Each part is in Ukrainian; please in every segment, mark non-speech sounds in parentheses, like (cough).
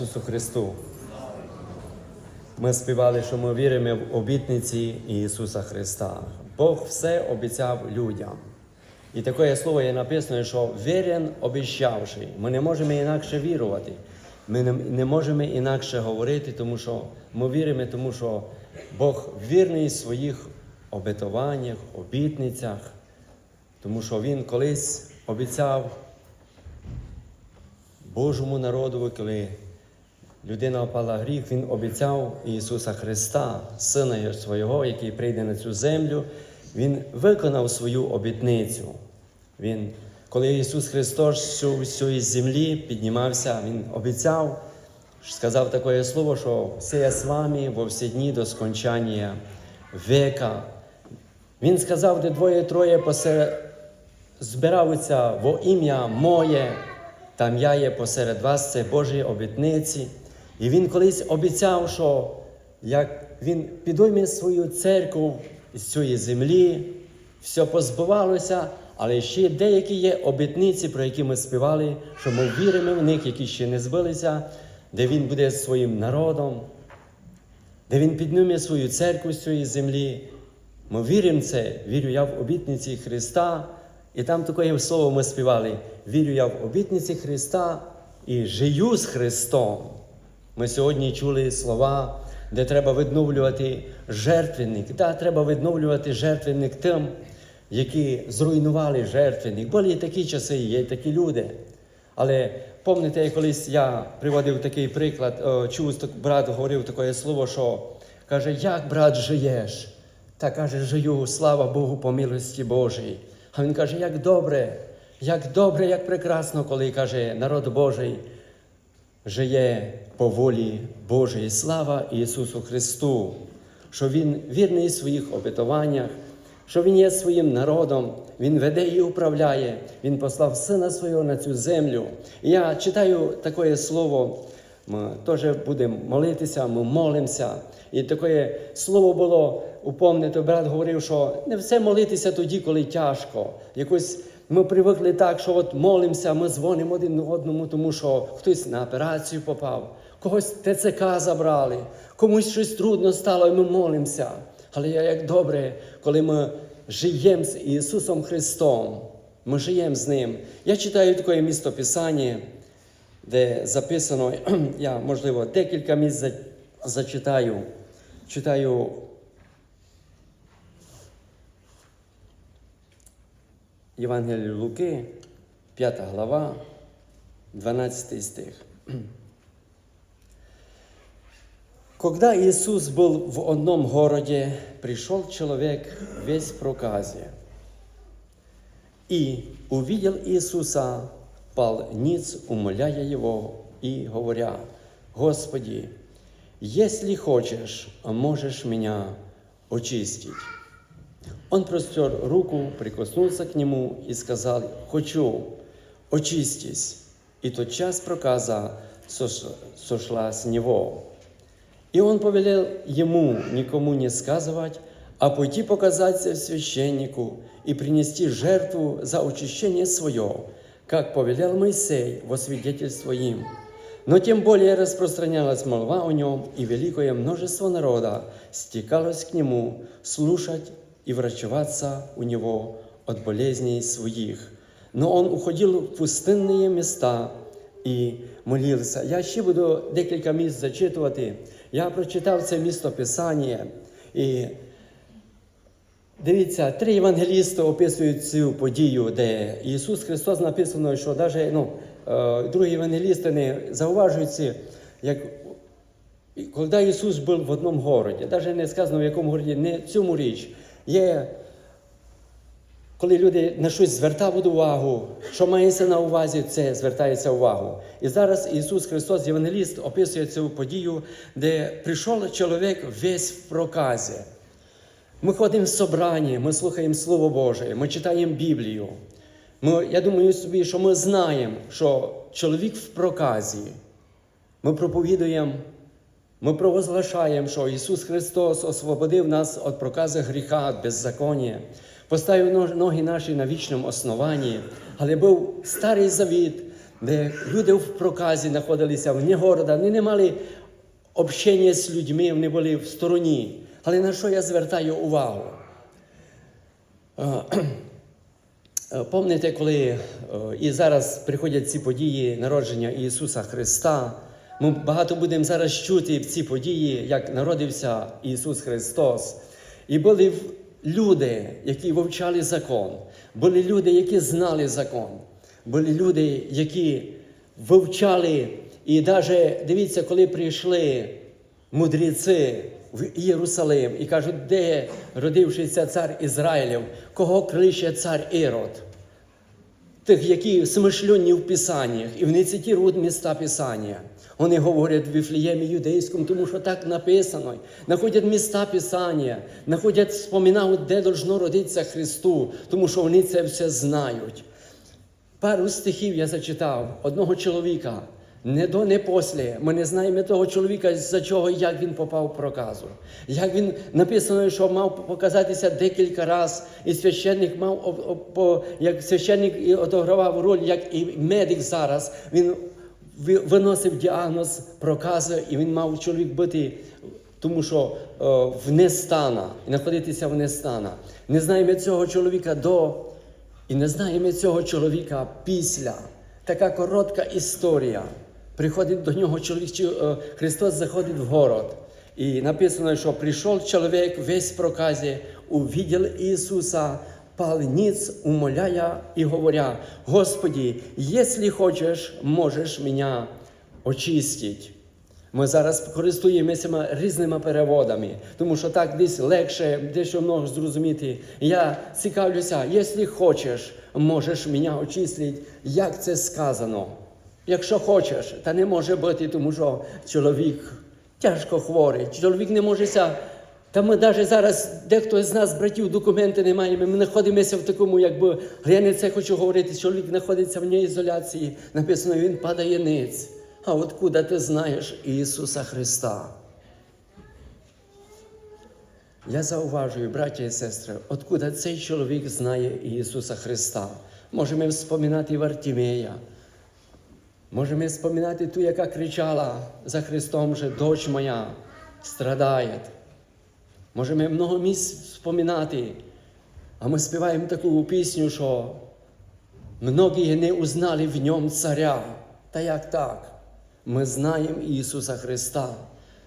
Ісусу Христу. Ми співали, що ми віримо в обітниці Ісуса Христа. Бог все обіцяв людям. І таке слово є написано, що вірен обіщавши. Ми не можемо інакше вірувати. Ми не, не можемо інакше говорити, тому що ми віримо, тому що Бог вірний в своїх обетуваннях, обітницях, тому що Він колись обіцяв Божому народу, коли людина впала в гріх, Він обіцяв Ісуса Христа, Сина Свого, який прийде на цю землю. Він виконав свою обітницю. Він, коли Ісус Христос з цієї землі піднімався, Він обіцяв, сказав таке слово, що все я з вами во всі дні до скончання века. Він сказав, де двоє-троє посеред збираються во ім'я моє, там я є посеред вас, це Божі обітниці. І він колись обіцяв, що як він підойме свою церкву з цієї землі, все позбувалося, але ще деякі є обітниці, про які ми співали, що ми віримо в них, які ще не збилися, де він буде своїм народом, де він підніме свою церкву з цієї землі. Ми віримо це, вірю я в обітниці Христа. І там таке слово ми співали: вірю я в обітниці Христа і жию з Христом. Ми сьогодні чули слова, де треба відновлювати жертвенник. Так, треба відновлювати жертвенник тим, які зруйнували жертвенник. Були і такі часи, є такі люди. Але пам'ятаєте, колись я приводив такий приклад, чув, брат говорив таке слово, що каже, як брат жиєш? Та каже, жию, слава Богу, по милості Божій. А він каже, як добре, як добре, як прекрасно, коли каже, народ Божий жиє по волі Божої. Слава Ісусу Христу, що Він вірний в своїх обетуваннях, що Він є своїм народом, Він веде і управляє, Він послав Сина Свого на цю землю. Я читаю таке слово. Ми теж будемо молитися, ми молимося. І таке слово було упомнити, брат говорив, що не все молитися тоді, коли тяжко. Якось ми привикли так, що от молимося, ми дзвонимо один одному, тому що хтось на операцію попав, когось ТЦК забрали, комусь щось трудно стало, і ми молимося. Але як добре, коли ми живемо з Ісусом Христом, ми живемо з Ним. Я читаю таке місто Писання, де записано, (clears throat) я, можливо, декілька місць зачитаю. Читаю Євангелію Луки, 5 глава, 12 стих. Когда Иисус был в одном городе, пришел человек весь в проказе. И увидел Иисуса, пал ниц, умоляя его и говоря, «Господи, если хочешь, можешь меня очистить». Он простер руку, прикоснулся к нему и сказал, «Хочу, очистись». И тотчас проказа сош- сошла с него. И он повелел ему никому не сказывать, а пойти показаться священнику и принести жертву за очищение свое, как повелел Моисей во свидетельство им. Но тем более распространялась молва о нем, и великое множество народа стекалось к нему слушать и врачеваться у него от болезней своих. Но он уходил в пустынные места і молився. Я ще буду декілька місць зачитувати. Я прочитав це місто Писання. І дивіться, три євангелісти описують цю подію, де Ісус Христос написано, що навіть ну, е, другі євангелісти не зауважують як коли Ісус був в одному городі, навіть не сказано в якому городі, не в цьому річ. Є коли люди на щось звертають увагу, що мається на увазі, це звертається увагу. І зараз Ісус Христос, Євангеліст, описує цю подію, де прийшов чоловік весь в проказі. Ми ходимо в собрання, ми слухаємо Слово Боже, ми читаємо Біблію. Ми, я думаю собі, що ми знаємо, що чоловік в проказі. Ми проповідуємо, ми провозглашаємо, що Ісус Христос освободив нас від прокази гріха, від беззаконня, поставив ноги наші на вічному основанні, але був старий завіт, де люди в проказі знаходилися вне города, вони не мали общення з людьми, вони були в стороні. Але на що я звертаю увагу? (clears throat) Пам'ятаєте, коли е, і зараз приходять ці події народження Ісуса Христа, ми багато будемо зараз чути в ці події, як народився Ісус Христос. І були люди, які вивчали закон, були люди, які знали закон, були люди, які вивчали, і навіть дивіться, коли прийшли мудреці в Єрусалим і кажуть, де родившийся цар Ізраїлів, кого кличе цар Ірод тих, які смишльонні в Писаннях, і вони цитують міста Писання. Вони говорять в Віфліємі юдейському, тому що так написано. Находять міста Писання, находять, споминають, де должно родитися Христу, тому що вони це все знають. Пару стихів я зачитав одного чоловіка. Не до, не після. Ми не знаємо того чоловіка, за чого і як він попав в проказу. Як він написано, що мав показатися декілька разів, і священник мав як священник і одогравав роль, як і медик зараз. Він виносив діагноз прокази, і він мав чоловік бути, тому що е, в нестана, знаходитися в нестана. Не знаємо цього чоловіка до. І не знаємо цього чоловіка після. Така коротка історія. Приходить до нього чоловік, е, Христос заходить в город. І написано, що прийшов чоловік весь в проказі, увидел Ісуса, пал ниц, умоляя і говоря, Господи, якщо хочеш, можеш мене очистити. Ми зараз користуємося різними переводами, тому що так десь легше, дещо можеш зрозуміти. Я цікавлюся, якщо хочеш, можеш мене очистити, як це сказано. Якщо хочеш, та не може бути, тому що чоловік тяжко хворий, чоловік не може ся. Та ми навіть зараз, дехто з нас, братів, документи не маємо. Ми знаходимося в такому, якби я не це хочу говорити. Чоловік знаходиться в ній ізоляції. Написано, він падає ниць. А откуда ти знаєш Ісуса Христа? Я зауважую, браті і сестри, откуда цей чоловік знає Ісуса Христа. Можемо вспоминати Вартімея. Можемо вспоминати ту, яка кричала за Христом, що дочь моя страдає. Можемо много місць вспоминати, а ми співаємо таку пісню, що многие не узнали в ньому царя. Та як так? Ми знаємо Ісуса Христа,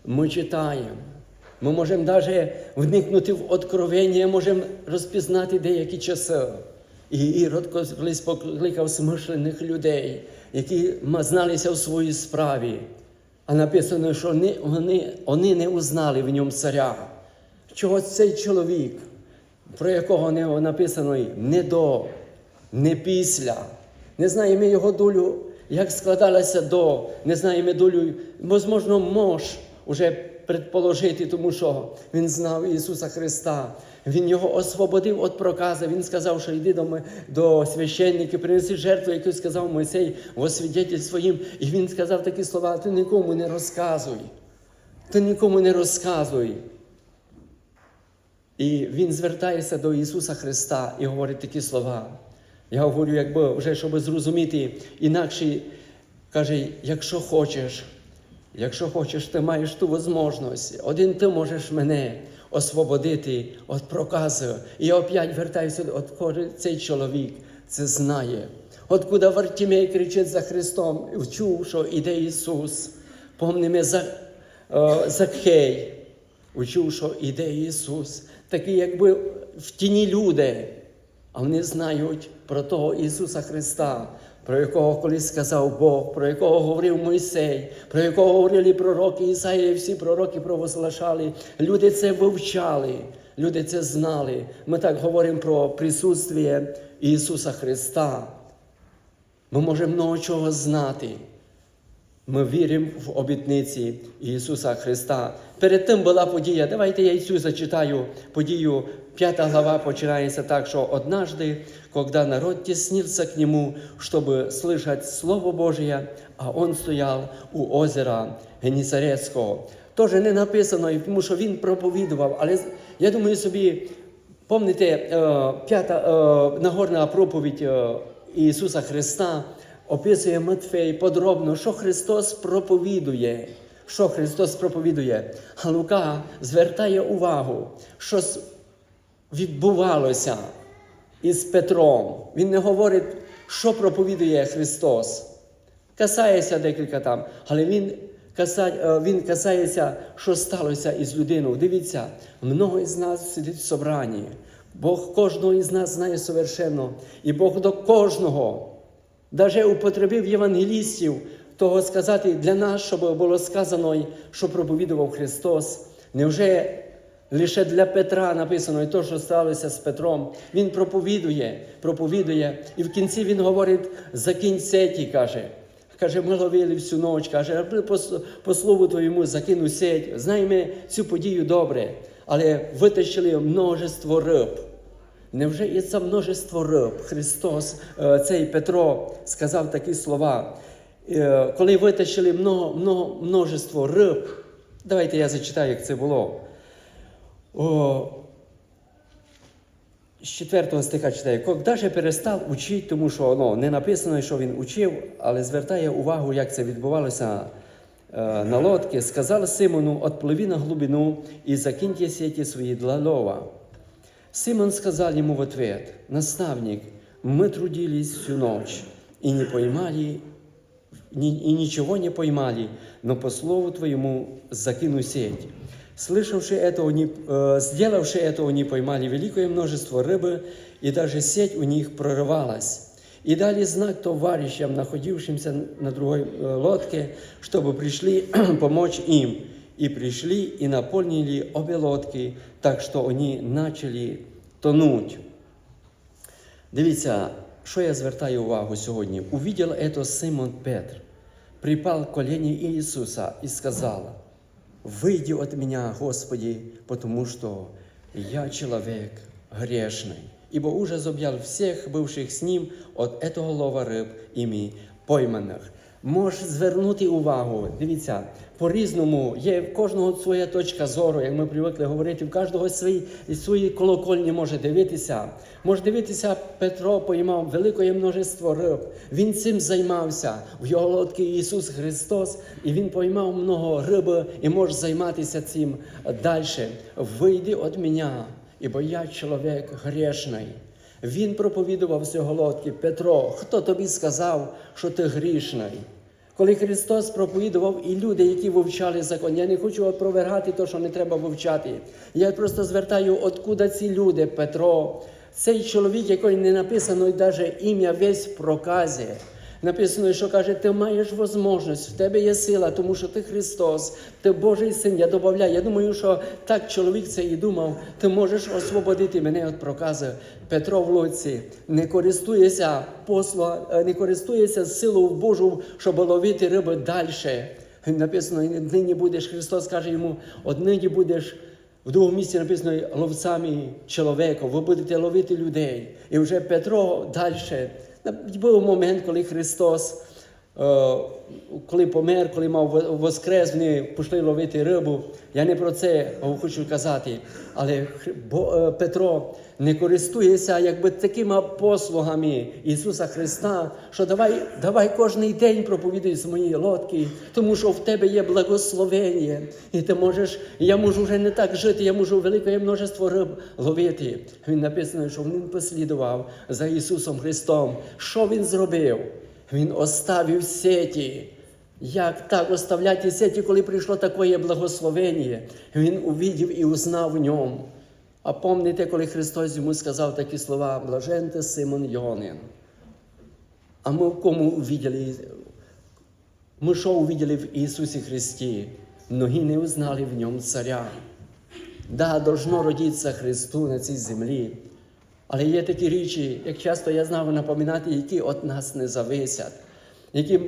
ми читаємо. Ми можемо навіть вникнути в откровення, можемо розпізнати деякі часи. І Ірод колись покликав смишлених людей, які зналися в своїй справі. А написано, що вони, вони, вони не узнали в ньому царя. Чого цей чоловік, про якого не написано не до, не після. Не знаємо його долю, як складалася до, не знаємо долю, можливо, мож уже предположити, тому що він знав Ісуса Христа. Він його освободив від проказа. Він сказав, що йди до, до священників, принеси жертву, яку сказав Мойсей во свідетель своїм. І він сказав такі слова: ти нікому не розказуй. Ти нікому не розказуй. І він звертається до Ісуса Христа і говорить такі слова. Я говорю, якби вже щоб зрозуміти, інакше каже, якщо хочеш, якщо хочеш, ти маєш ту можливість. Один ти можеш мене освободити від проказу. І я опять вертаюся, от цей чоловік це знає. Откуда Вартімей кричить за Христом, чув, що іде Ісус. Помнимо за, е, Закхей. Учув, що іде Ісус, такі, якби в тіні люди, а вони знають про того Ісуса Христа, про якого колись сказав Бог, про якого говорив Мойсей, про якого говорили пророки Ісаїв, всі пророки провозглашали. Люди це вивчали, люди це знали. Ми так говоримо про присутствие Ісуса Христа. Ми можемо много чого знати. Ми віримо в обітниці Ісуса Христа. Перед тим була подія. Давайте я і цю зачитаю подію. П'ята глава починається так, що однажды, когда народ теснился к нему, чтобы слышать Слово Божие, а он стоял у озера Генісарецького. Тоже не написано, тому що він проповідував. Але я думаю собі, Помните, е, п'ята е, нагорна проповідь е, Ісуса Христа, описує Матфей подробно, що Христос проповідує. Що Христос проповідує? А Лука звертає увагу, що відбувалося із Петром. Він не говорить, що проповідує Христос. Касається декілька там, але він, каса, е, він касається, що сталося із людиною. Дивіться, много із нас сидить в собранні. Бог кожного із нас знає совершенно. І Бог до кожного Даже употребив євангелістів того сказати для нас, щоб було сказано, що проповідував Христос. Невже лише для Петра написано і те, що сталося з Петром? Він проповідує, проповідує, і в кінці він говорить: закинь сеті, каже. Каже, ми ловили всю ніч, каже, по, по слову твоєму закину сеть. Знаємо цю подію добре, але витащили множество риб. Невже і це множество риб? Христос, е, цей Петро, сказав такі слова. Е, Коли витащили много, много, множество риб, давайте я зачитаю, як це було. З 4 стиха читаю, «Когда же перестав учити, тому що ну, не написано, що він учив, але звертає увагу, як це відбувалося е, на лодці, сказав Симону, «Отпливи на глибину і закиньте сети свої для лова». Симон сказал ему в ответ, «Наставник, мы трудились всю ночь и не поймали, ни- и ничего не поймали, но по слову твоему закину сеть». Слышавши это, они, э, сделавши это, они поймали великое множество рыбы, и даже сеть у них прорывалась. И дали знак товарищам, находившимся на другой э, лодке, чтобы пришли (clears throat) помочь им. И пришли и наполнили обе лодки, так что они начали тонуть. Дивіться, що я звертаю увагу сьогодні. Увидел это Симон Петр, припал к колени Иисуса и сказал, «Выйди от меня, Господи, потому что я человек грешный». Ибо ужас объял всех бывших с ним от этого лова риб ими пойманих. Можеш звернути увагу, дивіться, по-різному є в кожного своя точка зору, як ми привикли говорити, в кожного свої, свої колокольні може дивитися. Може дивитися, Петро поймав велике множество риб. Він цим займався. В його лодці Ісус Христос, і Він поймав много риби і може займатися цим далі. Вийди від мене, ібо я чоловік грешний. Він проповідував з Петро, хто тобі сказав, що ти грішний? Коли Христос проповідував і люди, які вивчали закон, я не хочу опровергати те, що не треба вивчати. Я просто звертаю, откуда ці люди, Петро, цей чоловік, який не написано навіть ім'я весь в проказі. Написано, що каже, ти маєш можливість, в тебе є сила, тому що ти Христос, ти Божий син. Я додаю, я думаю, що так чоловік це і думав, ти можеш освободити мене від проказу. Петро в лодці не користується посла, е, не користується силою Божу, щоб ловити риби далі. Написано, нині будеш, Христос каже йому, однині будеш. В другому місці написано ловцями чоловіка, ви будете ловити людей. І вже Петро далі. Був момент, коли Христос, коли помер, коли мав воскрес, вони пішли ловити рибу. Я не про це хочу казати. Але е, Петро не користується якби такими послугами Ісуса Христа, що давай, давай кожен день проповідуй з моєї лодки, тому що в тебе є благословення. І ти можеш, я можу вже не так жити, я можу велике множество риб ловити. Він написано, що він послідував за Ісусом Христом. Що він зробив? Він оставив сеті. Як так оставляти сеті, коли прийшло таке благословення? Він увидів і узнав в ньому. А пам'ятаєте, коли Христос йому сказав такі слова, блажен ти Симон Йонин. А ми в кому увидели? Ми що увидели в Ісусі Христі? Многі не узнали в ньому царя. Да, должно родитися Христу на цій землі. Але є такі речі, як часто я знав напоминати, які від нас не зависять. Які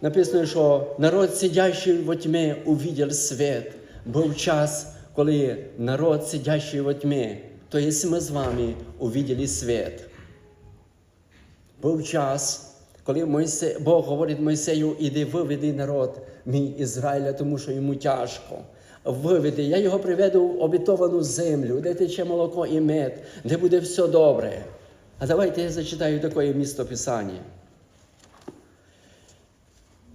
написано, що народ, сидящий в тьмі, увидел світ. Був час, коли народ, сидящий в тьмі, то є ми з вами увидели світ. Був час, коли Мойсе, Бог говорить Мойсею, іди виведи народ мій Ізраїля, тому що йому тяжко. Виведи, я його приведу в обітовану землю, де тече молоко і мед, де буде все добре. А давайте я зачитаю таке місто Писання.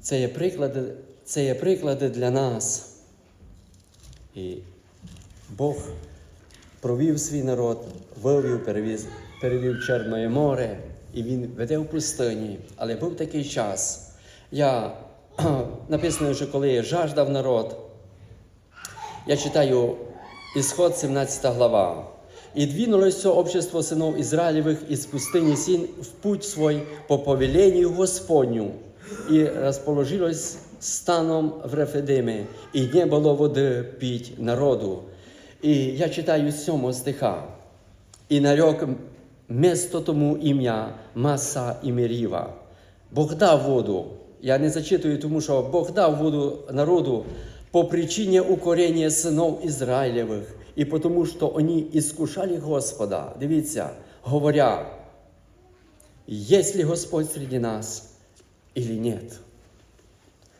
Це є приклади, це є приклади для нас. І Бог провів свій народ, вивів, перевіз, перевів Чорне море, і він веде в пустині. Але був такий час. Я (clears throat) написано, що коли жаждав народ, я читаю Исход 17 глава. «И двинулось все общество сынов Израилевых из пустыни Син в путь свой по повелению Господню, и расположилось станом в Рефедиме, и не было воды пить народу». І я читаю з 7 стиха. І нарек место тому ім'я Маса і Меріва. Бог дав воду. Я не зачитую, тому що Бог дав воду народу по причині укорення синов Ізраїлевих, і тому, що вони іскушали Господа. Дивіться, говоря, есть ли Господь среди нас или нет?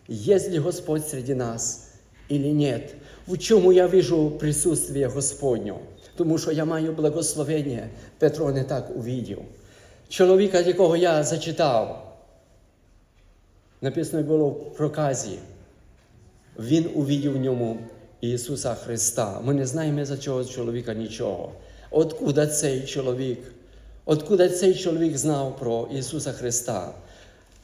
Есть ли Господь среди нас или нет? В чому я вижу присутствие Господнє? Тому що я маю благословення, Петро не так увидів. Чоловіка, якого я зачитав, написано було в проказі. Він увидів в ньому Ісуса Христа. Ми не знаємо за цього чоловіка нічого. Откуда цей чоловік? Откуда цей чоловік знав про Ісуса Христа?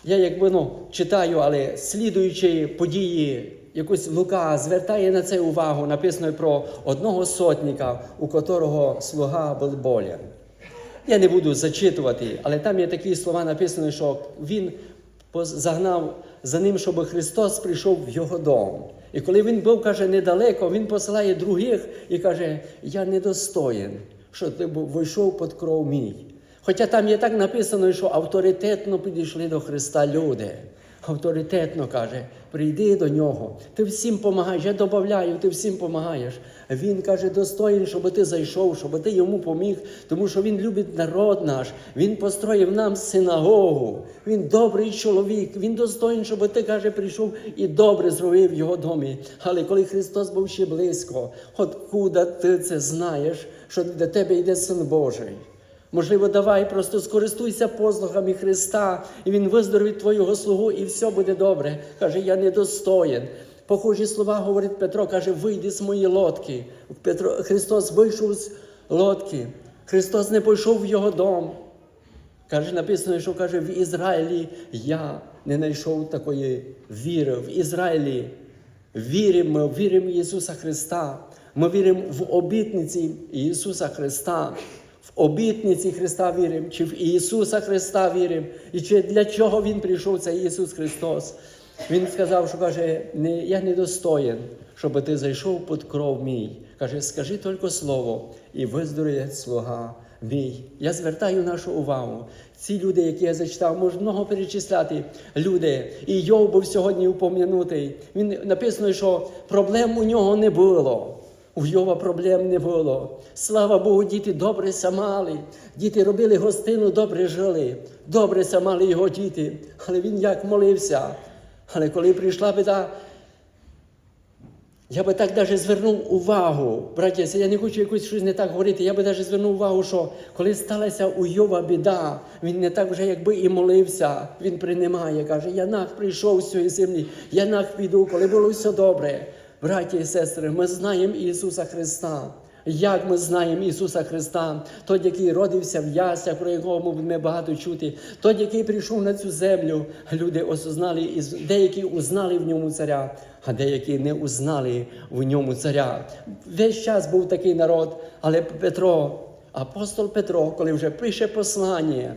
Я якби ну, читаю, але слідуючи події, якось Лука звертає на це увагу, написано про одного сотника, у котрого слуга був болен. Я не буду зачитувати, але там є такі слова написані, що він загнав за ним, щоб Христос прийшов в його дом. І коли він був, каже, недалеко, він посилає других і каже: Я недостоїн, що ти вийшов під кров мій. Хоча там є так написано, що авторитетно підійшли до Христа люди. Авторитетно каже, прийди до нього. Ти всім помагаєш. Я додаю, ти всім помагаєш. Він каже, достоїн, щоб ти зайшов, щоб ти йому поміг, тому що він любить народ наш. Він построїв нам синагогу. Він добрий чоловік. Він достоїн, щоб ти каже, прийшов і добре зробив в його домі. Але коли Христос був ще близько, откуда ти це знаєш, що до тебе йде син Божий? Можливо, давай просто скористуйся послугами Христа, і Він виздоровить твого слугу, і все буде добре. Каже, я недостоїн. Похожі слова говорить Петро, каже, вийди з моєї лодки. Петро, Христос вийшов з лодки. Христос не пішов в його дом. Каже, написано, що каже, в Ізраїлі я не знайшов такої віри. В Ізраїлі віримо, віримо в Ісуса Христа. Ми віримо в обітниці Ісуса Христа. В обітниці Христа віримо, чи в Ісуса Христа віримо, і чи для чого Він прийшов, цей Ісус Христос. Він сказав, що каже, я не достоїн, щоб ти зайшов під кров мій. Каже, скажи тільки слово, і виздоров'є слуга мій. Я звертаю нашу увагу. Ці люди, які я зачитав, можу много перечисляти люди. І Йов був сьогодні упом'янутий. Він написано, що проблем у нього не було. У Йова проблем не було. Слава Богу, діти добре самали. Діти робили гостину, добре жили. Добре самали його діти. Але він як молився. Але коли прийшла біда, я би так даже звернув увагу, браття, я не хочу якось щось не так говорити. Я би даже звернув увагу, що коли сталася у Йова біда, він не так вже якби і молився. Він приймає, каже: Я нах прийшов з цієї землі, я нах піду, коли було все добре. Браті і сестри, ми знаємо Ісуса Христа. Як ми знаємо Ісуса Христа, той, який родився в яслях, про якого ми багато чути, той, який прийшов на цю землю, люди осознали, і деякі узнали в ньому царя, а деякі не узнали в ньому царя. Весь час був такий народ, але Петро, апостол Петро, коли вже пише послання,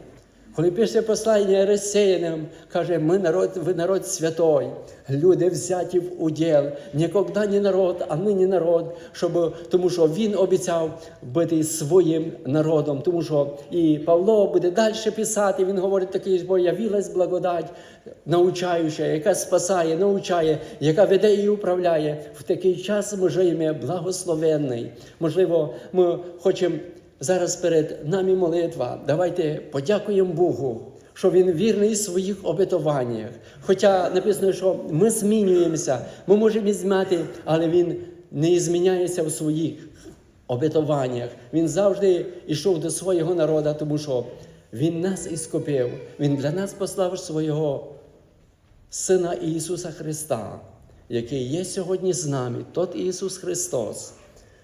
коли пише послання розсеяним, каже, ми народ, ви народ святой, люди взяті в уділ, ніколи не народ, а нині народ, щоб, тому що він обіцяв бути своїм народом. Тому що і Павло буде далі писати, він говорить такий, бо явилась благодать, научаюча, яка спасає, научає, яка веде і управляє. В такий час ми живемо благословенний. Можливо, ми хочемо. Зараз перед нами молитва. Давайте подякуємо Богу, що Він вірний в своїх обетуваннях. Хоча написано, що ми змінюємося, ми можемо змінити, але Він не зміняється в своїх обетуваннях. Він завжди йшов до свого народу, тому що Він нас іскупив, Він для нас послав свого Сина Ісуса Христа, який є сьогодні з нами, тот Ісус Христос,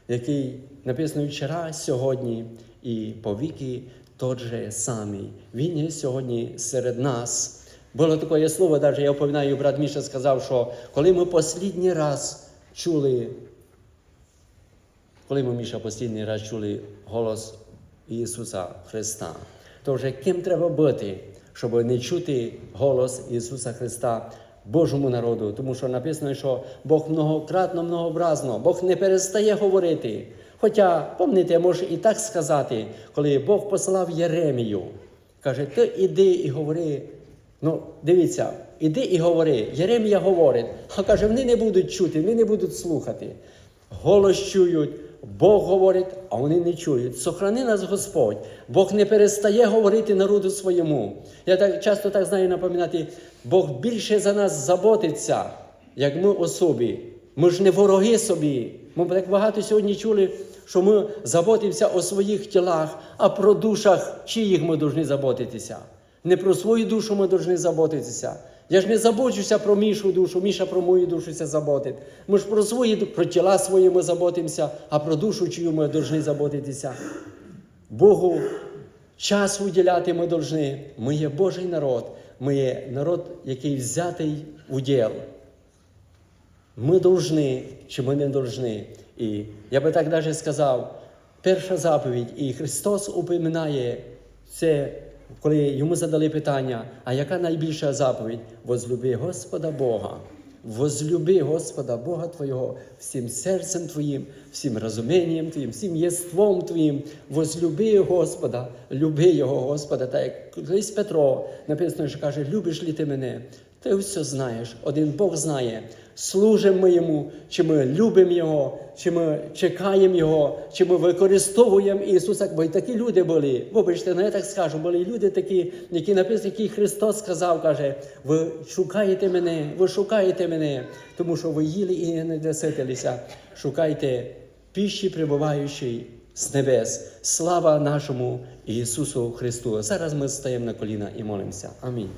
який написано вчора, сьогодні і повіки тот же самий. Він є сьогодні серед нас. Було таке слово, навіть я оповідаю, брат Міша сказав, що коли ми останній раз чули, коли ми Міша останній раз чули голос Ісуса Христа, то вже ким треба бути, щоб не чути голос Ісуса Христа Божому народу, тому що написано, що Бог многократно, многообразно, Бог не перестає говорити. Хоча, пам'ятаєте, може і так сказати, коли Бог послав Єремію, каже, ти іди і говори. Ну, дивіться, іди і говори. Єремія говорить, а каже, вони не будуть чути, вони не будуть слухати. Голос чують, Бог говорить, а вони не чують. Сохрани нас Господь. Бог не перестає говорити народу своєму. Я так часто так знаю напоминати, Бог більше за нас заботиться, як ми особі. Ми ж не вороги собі. Ми так багато сьогодні чули, що ми заботимося о своїх тілах, а про душах чиїх ми повинні заботитися. Не про свою душу ми повинні заботитися. Я ж не забочуся про Мішу душу, Міша про мою душу ся заботить. Ми ж про свої про тіла свої ми заботимося, а про душу чию ми повинні заботитися. Богу час виділяти ми повинні. Ми є Божий народ, ми є народ, який взятий у діл. Ми должны, чи ми не должны. І я би так навіть сказав, перша заповідь, і Христос упоминає це, коли йому задали питання, а яка найбільша заповідь? Возлюби Господа Бога. Возлюби Господа Бога Твого всім серцем Твоїм, всім розумінням Твоїм, всім єством Твоїм. Возлюби Господа, люби Його Господа. Так як колись Петро написано, що каже, любиш ли ти мене? Ти все знаєш, один Бог знає, служимо ми йому, чи ми любимо Його, чи ми чекаємо Його, чи ми використовуємо Ісуса. Бо й такі люди були. Вибачте, ну я так скажу, були люди такі, які написано, які Христос сказав, каже, ви шукаєте мене, ви шукаєте мене, тому що ви їли і не доситилися. Шукайте піші, прибуваючої з небес. Слава нашому Ісусу Христу. Зараз ми стаємо на коліна і молимося. Амінь.